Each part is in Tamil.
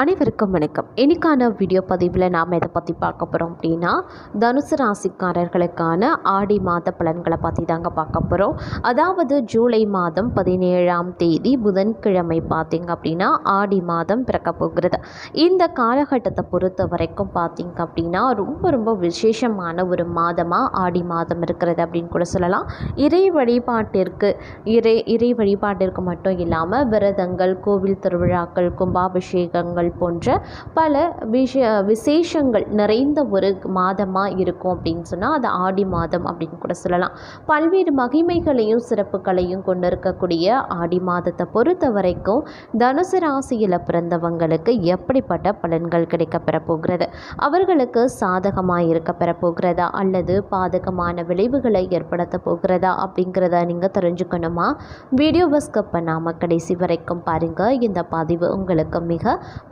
அனைவருக்கும் வணக்கம். இன்றைக்கான வீடியோ பதிவில் நாம் எதை பற்றி பார்க்க போகிறோம் அப்படின்னா தனுசு ராசிக்காரர்களுக்கான ஆடி மாத பலன்களை பற்றி தாங்க பார்க்க போகிறோம் அதாவது ஜூலை மாதம் பதினேழாம் தேதி புதன்கிழமை பார்த்திங்க அப்படின்னா ஆடி மாதம் பிறக்க போகிறது. இந்த காலகட்டத்தை பொறுத்த வரைக்கும் பார்த்திங்க அப்படின்னா ரொம்ப ரொம்ப விசேஷமான ஒரு மாதமாக ஆடி மாதம் இருக்கிறது அப்படின்னு கூட சொல்லலாம். இறை வழிபாட்டிற்கு இறை இறை வழிபாட்டிற்கு மட்டும் இல்லாமல் விரதங்கள் கோவில் திருவிழாக்கள் கும்பாபிஷேகங்கள் போன்ற பல விஷ விசேஷங்கள் நிறைந்த ஒரு மாதமாக இருக்கும் அப்படின்னு சொன்னால் அது ஆடி மாதம் அப்படின்னு கூட சொல்லலாம். பல்வேறு மகிமைகளையும் சிறப்புகளையும் கொண்டிருக்கக்கூடிய ஆடி மாதத்தை பொறுத்த வரைக்கும் தனுசு ராசியில் பிறந்தவங்களுக்கு எப்படிப்பட்ட பலன்கள் கிடைக்க பெறப்போகிறது அவர்களுக்கு சாதகமாக இருக்க பெறப்போகிறதா அல்லது பாதகமான விளைவுகளை ஏற்படுத்த போகிறதா? அப்படிங்கிறத நீங்கள் தெரிஞ்சுக்கணுமா? வீடியோவை ஸ்கிப் பண்ணாமல் கடைசி வரைக்கும் பாருங்கள் இந்த பதிவு உங்களுக்கு மிக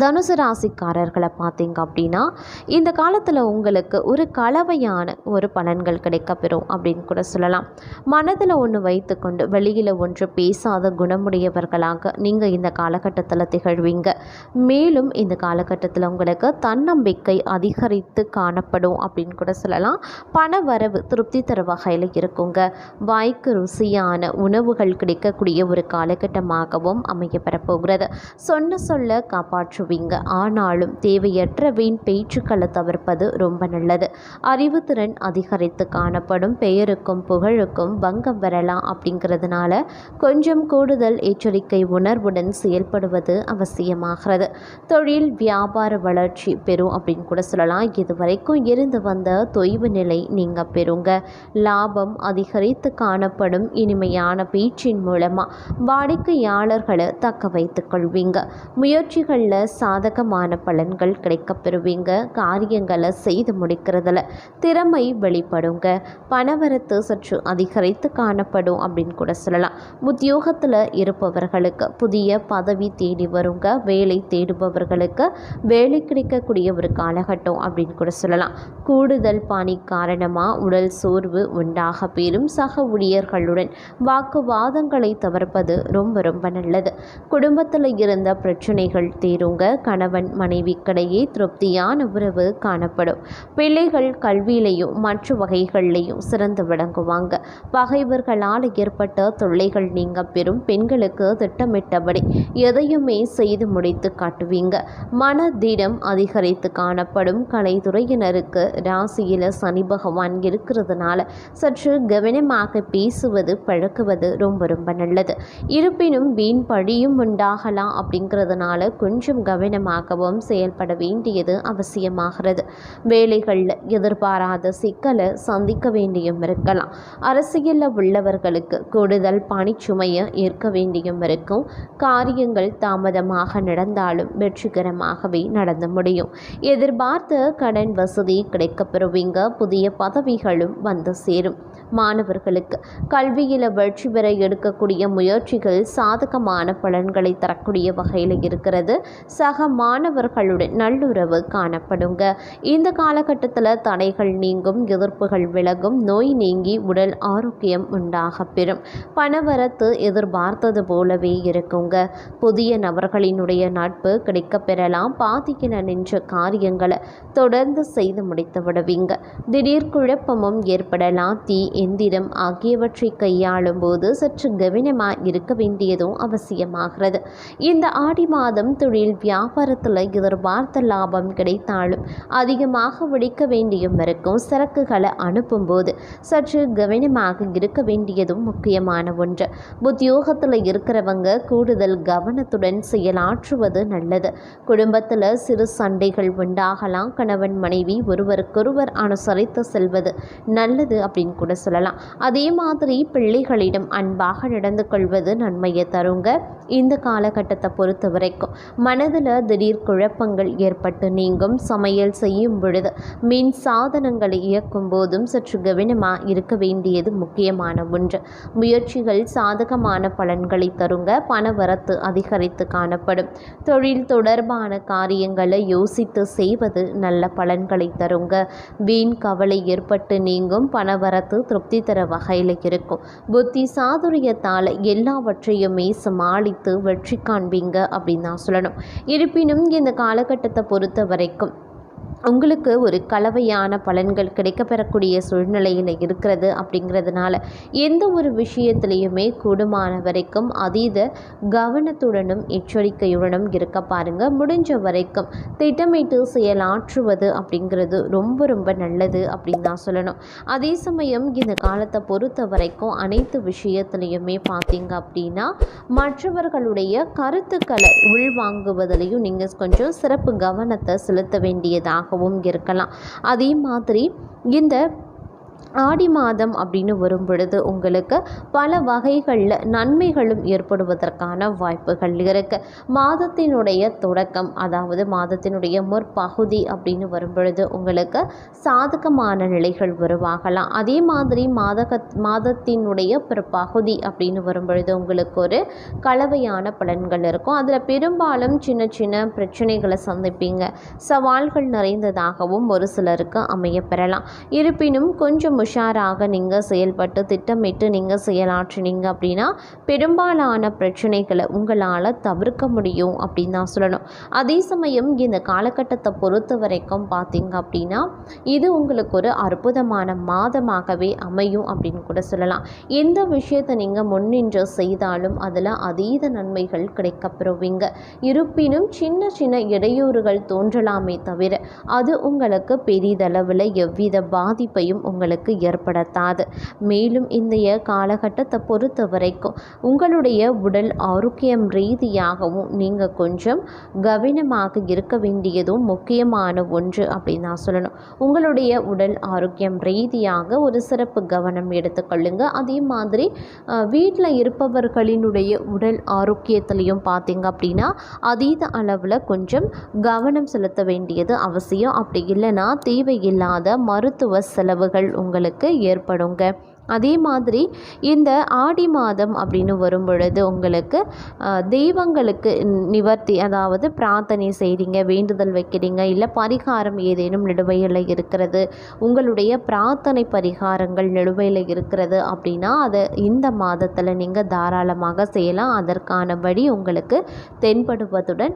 தனுசு ராசிக்காரர்களை பார்த்தீங்க அப்படின்னா இந்த காலத்தில் உங்களுக்கு ஒரு கலவையான ஒரு பலன்கள் கிடைக்கப்பெறும் அப்படின்னு கூட சொல்லலாம். மனதில் ஒன்று வைத்துக்கொண்டு வெளியில் ஒன்று பேசாத குணமுடையவர்களாக நீங்கள் இந்த காலகட்டத்தில் திகழ்வீங்க. மேலும் இந்த காலகட்டத்தில் உங்களுக்கு தன்னம்பிக்கை அதிகரித்து காணப்படும் அப்படின்னு கூட சொல்லலாம். பண வரவு திருப்தி தர வகையில் இருக்குங்க. வாய்க்கு ருசியான உணவுகள் கிடைக்கக்கூடிய ஒரு காலகட்டமாகவும் அமையப்பெறப்போகிறது. சொன்ன சொல்ல காப்பாற்றுவீங்க ஆனாலும் தேவையற்ற வீண் பேச்சுக்களை தவிர்ப்பது ரொம்ப நல்லது. அறிவுத்திறன் அதிகரித்து காணப்படும் பெயருக்கும் புகழுக்கும் பங்கம் வரலாம் அப்படிங்கிறதுனால கொஞ்சம் கூடுதல் எச்சரிக்கை உணர்வுடன் செயல்படுவது அவசியமாகிறது. தொழில் வியாபார வளர்ச்சி பெறும் அப்படின்னு கூட சொல்லலாம். இதுவரைக்கும் இருந்து வந்த தொய்வு நிலை நீங்கள் பெறுங்க. லாபம் அதிகரித்து காணப்படும் இனிமையான பேச்சின் மூலமாக வாடிக்கையாளர்களை தக்க வைத்துக் கொள்வீங்க. முயற்சிகளில் சாதகமான பலன்கள் கிடைக்கப்பெறுவீங்க காரியங்களை செய்து முடிக்கிறதுல திறமை வெளிப்படுங்க. பணவரத்து சற்று அதிகரித்து காணப்படும் அப்படின்னு கூட சொல்லலாம். உத்தியோகத்தில் இருப்பவர்களுக்கு புதிய பதவி தேடி வருங்க. வேலை தேடுபவர்களுக்கு வேலை கிடைக்கக்கூடிய ஒரு காலகட்டம் அப்படின்னு கூட சொல்லலாம். கூடுதல் பணி காரணமாக உடல் சோர்வு உண்டாக பெறும் சக ஊழியர்களுடன் வாக்குவாதங்களை தவிர்ப்பது ரொம்ப ரொம்ப நல்லது. குடும்பத்தில் இருந்த பிரச்சனைகள் தீருங்க கணவன் மனைவிக்கிடையே திருப்தியான உறவு காணப்படும். பிள்ளைகள் கல்வியிலையும் மற்ற வகைகள்லையும் சிறந்து விளங்குவாங்க. பகைவர்களால் ஏற்பட்ட தொல்லைகள் நீங்க பெறும் பெண்களுக்கு திட்டமிட்டபடி எதையுமே செய்து முடித்து காட்டுவீங்க. மன திடம் அதிகரித்து காணப்படும் கலைத்துறையினருக்கு ராசியில் சனி பகவான் இருக்கிறதுனால சற்று கவனமாக பேசுவது பழக்குவது ரொம்ப ரொம்ப நல்லது. இருப்பினும் வீண் பழியும் உண்டாகலாம் அப்படிங்கிறதுனால கொஞ்சம் கவனமாகவும் செயல்பட வேண்டியது அவசியமாகிறது. வேலைகளில் எதிர்பாராத சிக்கலை சந்திக்க வேண்டியும் இருக்கலாம். அரசியலில் உள்ளவர்களுக்கு கூடுதல் பணிச்சுமையை ஏற்க வேண்டியும் இருக்கும். காரியங்கள் தாமதமாக நடந்தாலும் வெற்றிகரமாகவே நடந்து முடியும். எதிர்பார்த்த கடன் வசதி கிடைக்கப்பெறுவீங்க புதிய பதவிகளும் வந்து சேரும். மாணவர்களுக்கு கல்வியில் வெற்றி பெற எடுக்கக்கூடிய முயற்சிகள் சாதகமான பலன்களை தரக்கூடிய வகையில் இருக்கிறது. சக மாணவர்களுடன் நல்லுறவு காணப்படுங்க. இந்த காலகட்டத்தில் தடைகள் நீங்கும் எதிர்ப்புகள் விலகும் நோய் நீங்கி உடல் ஆரோக்கியம் உண்டாக பெறும். பணவரத்து எதிர்பார்த்தது போலவே இருக்குங்க. புதிய நபர்களினுடைய நட்பு கிடைக்கப் பெறலாம். பாதிக்கின நின்ற காரியங்களை தொடர்ந்து செய்து முடித்து விடுவீங்க. திடீர் குழப்பமும் ஏற்படலாம். தீ எந்திரம் ஆகியவற்றை கையாளும் போது சற்று கவனமாக இருக்க வேண்டியதும் அவசியமாகிறது. இந்த ஆடி மாதம் தொழில் வியாபாரத்தில் எதிர்பார்த்த லாபம் கிடைத்தாலும் அதிகமாக விடிக்க வேண்டியும் இருக்கும் சரக்குகளை அனுப்பும்போது சற்று கவனமாக இருக்க வேண்டியதும் முக்கியமான ஒன்று. உத்தியோகத்தில் இருக்கிறவங்க கூடுதல் கவனத்துடன் செயலாற்றுவது நல்லது. குடும்பத்தில் சிறு சண்டைகள் உண்டாகலாம். கணவன் மனைவி ஒருவருக்கொருவர் அனுசரித்து செல்வது நல்லது அப்படின்னு கூட சொல்லலாம். அதே மாதிரி பிள்ளைகளிடம் அன்பாக நடந்து கொள்வது நன்மையை தருங்க. இந்த காலகட்டத்தை பொறுத்த வரைக்கும் மன மனதில் திடீர் குழப்பங்கள் ஏற்பட்டு நீங்கும் சமையல் செய்யும் பொழுது மின் சாதனங்களை இயக்கும் போதும் சற்று கவனமாக இருக்க வேண்டியது முக்கியமான ஒன்று. முயற்சிகள் சாதகமான பலன்களை தருங்க பணவரத்து அதிகரித்து காணப்படும். தொழில் தொடர்பான காரியங்களை யோசித்து செய்வது நல்ல பலன்களை தருங்க. வீண் கவலை ஏற்பட்டு நீங்கும் பணவரத்து திருப்தி தர வகையில் இருக்கும். புத்தி சாதுரியத்தால் எல்லாவற்றையுமே சமாளித்து வெற்றி காண்பீங்க அப்படின்னு தான் சொல்லணும். இருப்பினும் இந்த காலகட்டத்தை பொறுத்த வரைக்கும் உங்களுக்கு ஒரு கலவையான பலன்கள் கிடைக்கப்பெறக்கூடிய சூழ்நிலையில் இருக்கிறது அப்படிங்கிறதுனால எந்த ஒரு விஷயத்துலேயுமே கூடுமான வரைக்கும் அதீத கவனத்துடனும் எச்சரிக்கையுடனும் இருக்க பாருங்கள் முடிஞ்ச வரைக்கும் திட்டமிட்டு செயலாற்றுவது அப்படிங்கிறது ரொம்ப ரொம்ப நல்லது அப்படின்னு தான் சொல்லணும். அதே சமயம் இந்த காலத்தை பொறுத்த வரைக்கும் அனைத்து விஷயத்துலையுமே பார்த்தீங்க அப்படின்னா மற்றவர்களுடைய கருத்துக்களை உள்வாங்குவதிலையும் நீங்கள் கொஞ்சம் சிறப்பு கவனத்தை செலுத்த வேண்டியதாக வேண்டியதாகவும் இருக்கலாம். அதே மாதிரி இந்த ஆடி மாதம் அப்படின்னு வரும் பொழுது உங்களுக்கு பல வகைகளில் நன்மைகளும் ஏற்படுவதற்கான வாய்ப்புகள் இருக்குது மாதத்தினுடைய தொடக்கம் அதாவது மாதத்தினுடைய முற்பகுதி அப்படின்னு வரும் பொழுது உங்களுக்கு சாதகமான நிலைகள் உருவாகலாம். அதே மாதிரி மாதக மாதத்தினுடைய பிற்பகுதி அப்படின்னு வரும் பொழுது உங்களுக்கு ஒரு கலவையான பலன்கள் இருக்கும். அதில் பெரும்பாலும் சின்ன சின்ன பிரச்சனைகளை சந்திப்பீங்க. சவால்கள் நிறைந்ததாகவும் ஒரு சிலருக்கு அமையப்பெறலாம் இருப்பினும் கொஞ்சம் உஷாராக நீங்கள் செயல்பட்டு திட்டமிட்டு நீங்கள் செயலாற்றினீங்க அப்படின்னா பெரும்பாலான பிரச்சனைகளை உங்களால் தவிர்க்க முடியும் அப்படின்னு தான் சொல்லணும். அதே சமயம் இந்த காலகட்டத்தை பொறுத்த வரைக்கும் பார்த்தீங்க அப்படின்னா இது உங்களுக்கு ஒரு அற்புதமான மாதமாகவே அமையும் அப்படின்னு கூட சொல்லலாம். எந்த விஷயத்தை நீங்கள் முன்னின்று செய்தாலும் அதில் அதீத நன்மைகள் கிடைக்கப்பெறுவீங்க. இருப்பினும் சின்ன சின்ன இடையூறுகள் தோன்றலாமே தவிர அது உங்களுக்கு பெரிதளவில் எவ்வித பாதிப்பையும் உங்களுக்கு ஏற்படுத்தாது. மேலும் இன்றைய காலகட்டத்தை பொறுத்த வரைக்கும் உங்களுடைய உடல் ஆரோக்கியம் ரீதியாகவும் நீங்கள் கொஞ்சம் கவனமாக இருக்க வேண்டியதும் முக்கியமான ஒன்று அப்படின்னு நான் சொல்லணும். உங்களுடைய உடல் ஆரோக்கியம் ரீதியாக ஒரு சிறப்பு கவனம் எடுத்துக்கொள்ளுங்க. அதே மாதிரி வீட்டில் இருப்பவர்களினுடைய உடல் ஆரோக்கியத்திலையும் பார்த்தீங்க அப்படின்னா அதீத அளவில் கொஞ்சம் கவனம் செலுத்த வேண்டியது அவசியம். அப்படி இல்லைன்னா தேவையில்லாத மருத்துவ செலவுகள் உங்களுக்கு ஏற்படுங்க. அதே மாதிரி இந்த ஆடி மாதம் அப்படின்னு வரும் பொழுது உங்களுக்கு தெய்வங்களுக்கு நிவர்த்தி அதாவது பிரார்த்தனை செய்கிறீங்க வேண்டுதல் வைக்கிறீங்க இல்லை பரிகாரம் ஏதேனும் நிலுவையில் இருக்கிறது உங்களுடைய பிரார்த்தனை பரிகாரங்கள் நிலுவையில் இருக்கிறது அப்படின்னா அதை இந்த மாதத்தில் நீங்கள் தாராளமாக செய்யலாம். அதற்கான வழி உங்களுக்கு தென்படுவதுடன்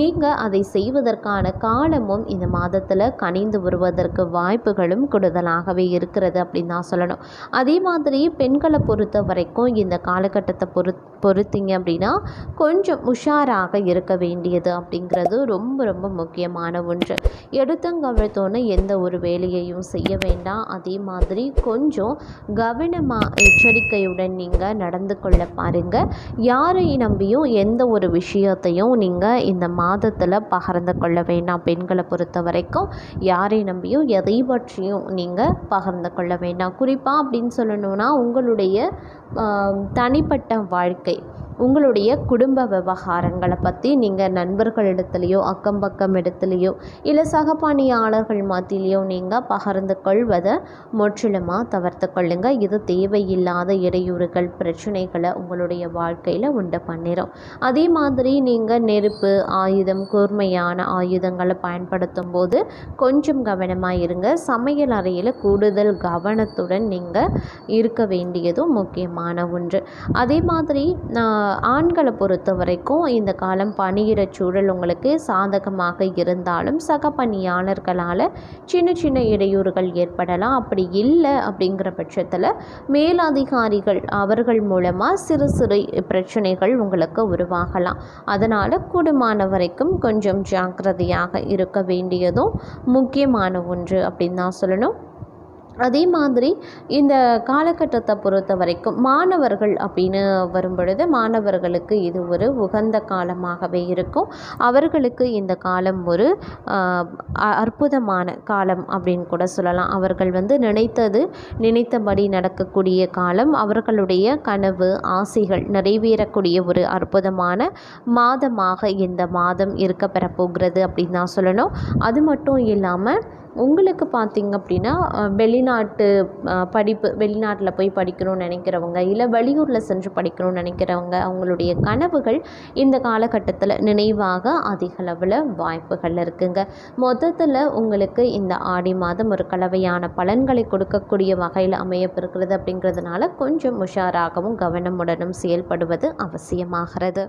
நீங்கள் அதை செய்வதற்கான காலமும் இந்த மாதத்தில் கனிந்து வருவதற்கு வாய்ப்புகளும் கூடுதலாகவே இருக்கிறது அப்படின்னு தான் சொல்லணும். அதே அதே மாதிரி பெண்களை பொறுத்த வரைக்கும் இந்த காலகட்டத்தை பொறு பொறுத்திங்க அப்படின்னா கொஞ்சம் உஷாராக இருக்க வேண்டியது அப்படிங்கிறது ரொம்ப ரொம்ப முக்கியமான ஒன்று. எடுத்தங்கவழ்த்தோன்னு எந்த ஒரு வேலையையும் செய்ய வேண்டாம். அதே மாதிரி கொஞ்சம் கவனமாக எச்சரிக்கையுடன் நீங்கள் நடந்து கொள்ள பாருங்கள் யாரை நம்பியும் எந்த ஒரு விஷயத்தையும் நீங்கள் இந்த மாதத்தில் பகிர்ந்து கொள்ள வேண்டாம். பெண்களை பொறுத்த வரைக்கும் யாரை நம்பியும் எதை பற்றியும் நீங்கள் பகிர்ந்து கொள்ள வேண்டாம். குறிப்பாக அப்படின்னு சொல்லணும்னா உங்களுடைய தனிப்பட்ட வாழ்க்கை. உங்களுடைய குடும்ப விவகாரங்களை பற்றி நீங்கள் நண்பர்களிடத்துலையோ அக்கம் பக்கம் இடத்துலையோ இல்லை சகபாணியாளர்கள் மத்தியிலையோ நீங்கள் பகிர்ந்து கொள்வதை முற்றிலுமாக தவிர்த்து கொள்ளுங்கள் இது தேவையில்லாத இடையூறுகள் பிரச்சனைகளை உங்களுடைய வாழ்க்கையில் உண்டு பண்ணிடும் அதே மாதிரி நீங்கள் நெருப்பு ஆயுதம் கூர்மையான ஆயுதங்களை பயன்படுத்தும் போது கொஞ்சம் கவனமாக இருங்க. சமையல் அறையில் கூடுதல் கவனத்துடன் நீங்கள் இருக்க வேண்டியதும் முக்கியமாக முக்கியமான ஒன்று. அதே மாதிரி ஆண்களை பொறுத்த வரைக்கும் இந்த காலம் பணியிட சூழல் உங்களுக்கு சாதகமாக இருந்தாலும் சக பணியாளர்களால் சின்ன சின்ன இடையூறுகள் ஏற்படலாம். அப்படி இல்லை அப்படிங்கிற பட்சத்தில் மேலதிகாரிகள் அவர்கள் மூலமாக சிறு சிறு பிரச்சனைகள் உங்களுக்கு உருவாகலாம். அதனால் கூடுமான வரைக்கும் கொஞ்சம் ஜாக்கிரதையாக இருக்க வேண்டியதும் முக்கியமான ஒன்று அப்படின்னு தான் சொல்லணும். அதே மாதிரி இந்த காலகட்டத்தை பொறுத்த வரைக்கும் மாணவர்கள் அப்படின்னு வரும்பொழுது மாணவர்களுக்கு இது ஒரு உகந்த காலமாகவே இருக்கும். அவர்களுக்கு இந்த காலம் ஒரு அ- அற்புதமான காலம் அப்படின்னு கூட சொல்லலாம். அவர்கள் வந்து நினைத்தது நினைத்தபடி நடக்கக்கூடிய காலம் அவர்களுடைய கனவு ஆசைகள் நிறைவேறக்கூடிய ஒரு அற்புதமான மாதமாக இந்த மாதம் இருக்க பெறப்போகிறது அப்படின்னு தான் சொல்லணும். அது மட்டும் இல்லாமல் உங்களுக்கு பார்த்தீங்க அப்படின்னா வெளிநாட்டு படிப்பு வெளிநாட்டில் போய் படிக்கணும்னு நினைக்கிறவங்க இல்லை வெளியூரில் சென்று படிக்கணும்னு நினைக்கிறவங்க அவங்களுடைய கனவுகள் இந்த காலகட்டத்தில் நினைவாக அதிகளவில் வாய்ப்புகள் இருக்குங்க. மொத்தத்தில் உங்களுக்கு இந்த ஆடி மாதம் ஒரு கலவையான பலன்களை கொடுக்கக்கூடிய வகையில் அமையப்பிருக்கிறது அப்படிங்கிறதுனால கொஞ்சம் உஷாராகவும் கவனமுடனும் செயல்படுவது அவசியமாகிறது.